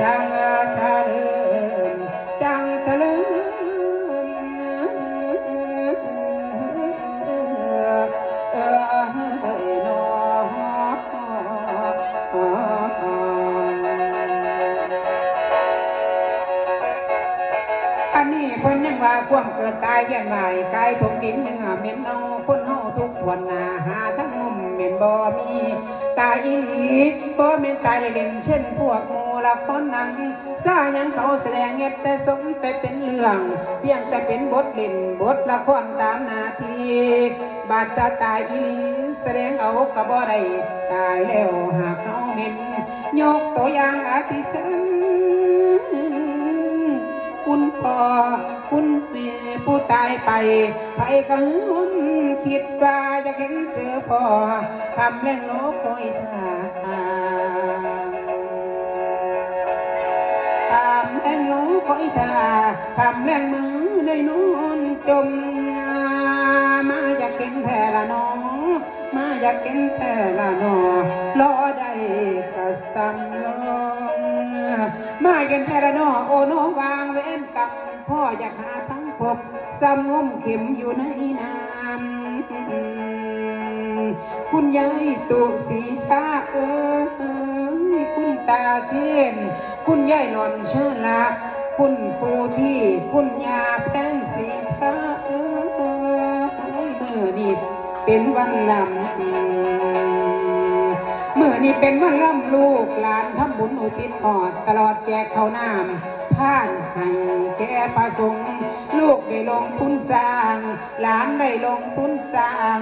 จังเฉลิมจังเฉลิมเออนออันนี้เพิ่นยังว่าความเกิดตายเวียนว่ายกายถมดินเนื้อเหม็นเอาคนเฮาทุกทวนหน้าหาทั้งมุมเหม็นบ่มีตายอีหลีบ่แม่นตายเลยเล่นเช่นพวกหมู ละครหนังซาหยังเขาแสดงเฮ็ดแต่สมแต่เป็นเรื่อง เพียงแต่เป็นบทเล่นบทละครตามนาทีบาดตาตายอีลีแสดงเอาก็บ่ได้ตายแล้วหากเฮาเห็น ยกตัวอย่างอาทิเช่นคุณพ่อคุณแม่ผู้ตายไปไปกังวลคิดว่าจะเห็นเจอพ่อคำแรงโลกคอยท่า คอยทาคำแรงมือได้นอนจม มาอยากเห็นแท่ละน้อมาอยากเห็นแท่ละนอรอได้กะสำลองมากันแค่ละนอโอโนวางเว้นกับพ่ออยากหาทั้งพบซ้ำงมเข็มอยู่ในน้ำคุณยายตุสีชาเอ้ยคุณตาเขียนคุณยายหลอนชาละ คุณปูที่คุณยาแพงสีชาเอ้ยเมื่อนี้เป็นวันลำเมื่อนี้เป็นวันร่ำลูกหลานทำบุญอุทิศหอด ตลอดแจกข้าวน้ำผ่านให้แก่ประสงค์ลูกได้ลงทุนสร้างหลานได้ลงทุนสร้าง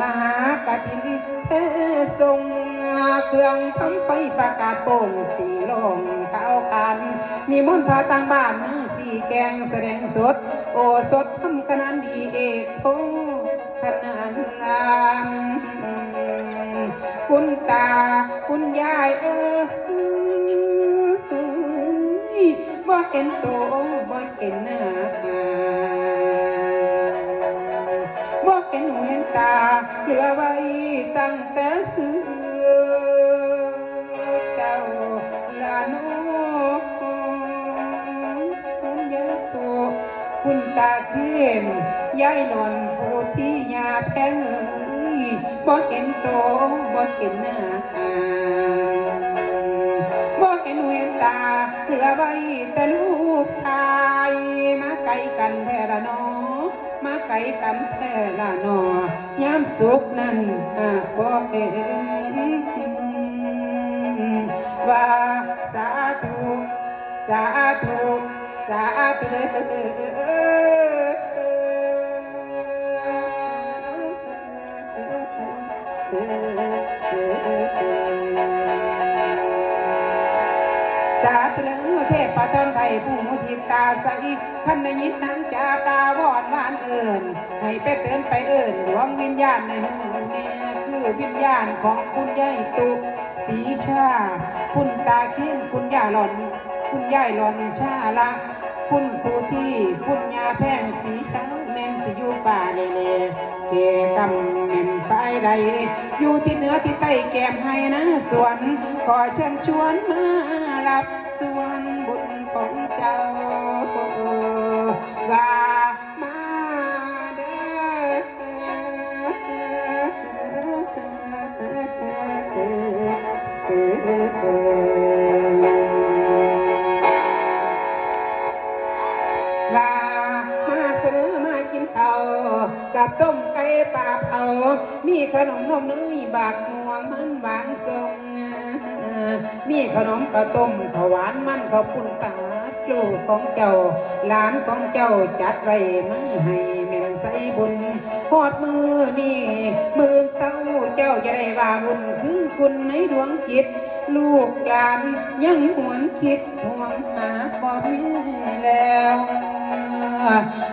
มหากฐินเททรงเครื่องทำไฟประกาศโป่งตี ลงเท้ากันนิมนต์พาต่างบ้านมือสี่แกงแสดงสด โอสดทำขนาดดีเอกพงขนาดลำคุณตาคุณยายเอ้ยบ่เห็นโตบ่เห็นหน้าบ่เห็นหูเห็นตาเหลือไว้ตั้งแต่เสือ นยายนอนผู้ที่ยาแพงเอ้ยบ่เห็นโตบ่เห็นหน้าบ่เห็นเห็นตาเหลือไว้แต่ลูกชายมาไกลกันแท้ละนอมาไกลกันแท้ละนอยามสุขนั้นหากบ่เห็นว่าสาธุสาธุสาธุเสาธุเด้อเทพประทนไทยผู้มุทิตาใสขันได้ยินนางจากาวอดวานเอิญให้ไปเตือนไปเอิญดวงวิญญาณในห้องแม่คือวิญญาณของคุณยายตุสีชา คุณตาเขียนคุณย่าหล่อน คุณยายหล่อนชาละคุณปูที่คุณยาแพงสีเช้าแม่นสิยู่ฝาเลเลเจกำแม่น ฝ่ายใด อยู่ที่เหนือที่ใต้แก้มให้นะสวน ขอเชิญชวนมารับส่วน มีขนมข้าวต้มข้าวหวานมันข้าวปุ้นปลาลูกของเจ้าหลานของเจ้าจัดไว้มาให้แม่นใส่บุญหอดมือนี่มือเศร้าเจ้าจะได้ว่าบุญคือคุณในดวงจิต ลูกหลานยังหวนคิดห่วงหาบ่มีแล้ว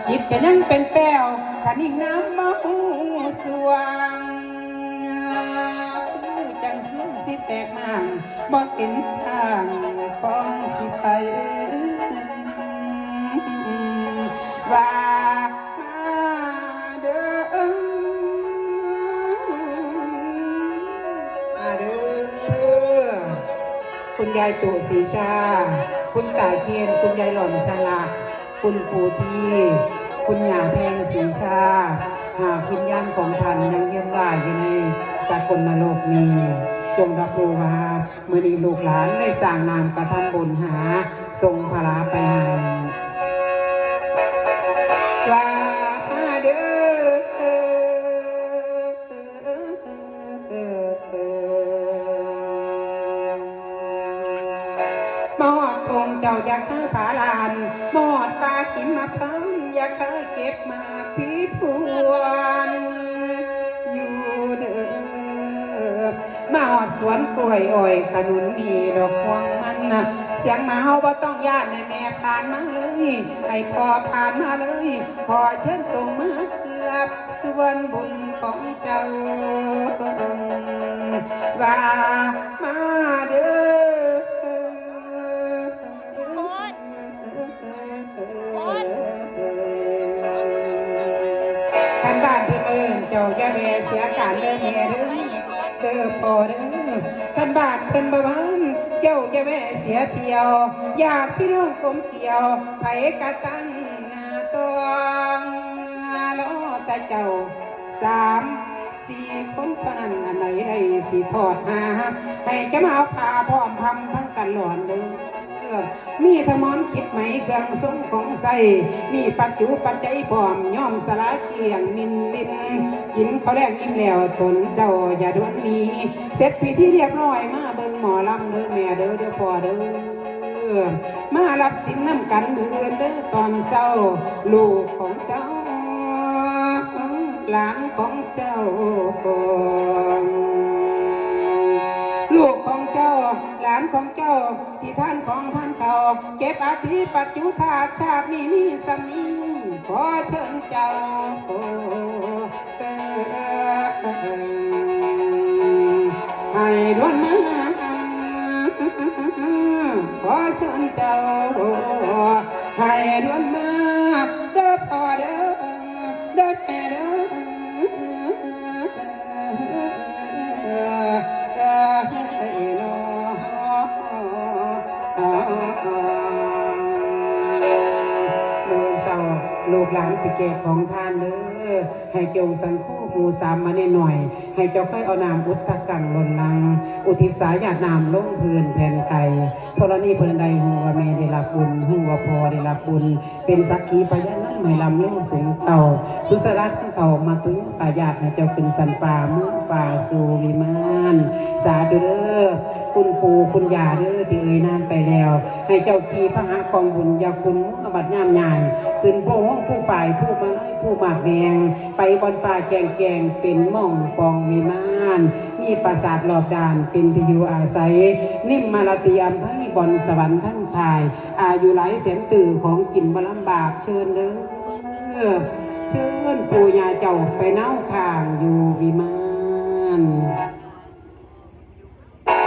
จิตจะยังเป็นแป้วขันอีกน้ำบ่หูสวง แตกห่างบ่เห็นทางของสิไปว่าเด้อมาเด้อคุณยายตุศรีชา คุณตาเคียน คุณยายหล่อนชาลาคุณปู่ทีคุณหยาแพงศรีชาหากวิญญาณของท่านยังเยี่ยมว่ายอยู่ในสากลนโลกนี้ จงรับรู้ว่าเมื่อนี้ลูกหลานได้สร้างนามกระทำบุญหาทรงพลาไปให้กลาเด้อมอดพงเจ้าอยากให้ผาลานมอดปลากินมาพันอยากให้เก็บมาพี่พว มาหอดสวนกล้วยอ้อยขนุนมีดอกพวงมันนะเสียงหมาเฮาบ่ต้องญาติในแม่ผ่านมาเลยให้พ่อผ่านมาเลยขอเชิญตรงมารับส่วนบุญของเจ้าว่ามาเด้อขันบ้านเพื่อนเอิ้นเจ้าอย่าแวเสียการเด้อแม่เด้อเด้ อพอเด้อขันบาทเพิ่นบ่บ้านเจ้าจะแม่เสียเที่ยว อยากพี่น้องกลมเกี่ยวไผกะตั้งหน้าตองล้อตาเจ้าสามสี่คนเท่านั้นอันไหนได้สิทอดหาให้จะมาเอาผ้าพร้อมพำทั้งกันหลอนเด้อ มีธมอนคิดไหมเครื่องทรงของใส่มีปัจจุปัจจัยพร้อมย่อมสละเกียงมินลินกินเขาแรกยิ้มแล้วทนเจ้าอย่าด่วนนี้เสร็จพิธีเรียบร้อยมาเบิงหมอลำเด้อแม่เด้อเด้อพ่อเด้อมารับสินน้ำกันเดือนเด้อตอนเศร้า ลูกของเจ้าหลานของเจ้าลูกของเจ้าหลานของเจ้า สิท่านของท่านเขาเก็บอาทิปัจจุธาชาตินี้มีสมิงขอเชิญเจ้าเอ่อให้ดวนมาขอเชิญเจ้า กหลานสิเกตของท่านเด้อให้เกี่ยวสังคู่หมูสามมาแน่หน่อย ให้เจ้าค่อยเอานามอุตตะกังลนลัง อุทิศสายาดนามลงพื้นแผ่นไตธรณีเพิ่นใดหูว่าแม่ได้รับบุญหูว่าพอได้รับบุญ เป็นสักขีพยานนั้นไม่ลำเล่งสูงเก่า สุสรัตน์เขามาตุยปายาตให้เจ้าขึ้นสันฟ้ามือฟ้าสู่วิมาน สาธุเด้อคุณปู่คุณยาเด้อที่เอ่ยนามไปแล้ว ให้เจ้าขี่พระหากองบุญยาคุณมุขบัดยามใหญ่ ขึ้นโป้ห้องผู้ฝ่ายผู้มาไล่ผู้หมากแดงไปบนฟ้าแกงแกงเป็นม่องปองวิมานมีปราสาทรอบดานเป็นที่อยู่อาศัย นิ่มมาลาติยามให้บอนสวรรค์ทั้งคาย อายุหลายเสียนตื่อของกินบลำบากเชิญเด้อเชิญปู่ย่าเจ้าไปเน่าข้างอยู่วิมาน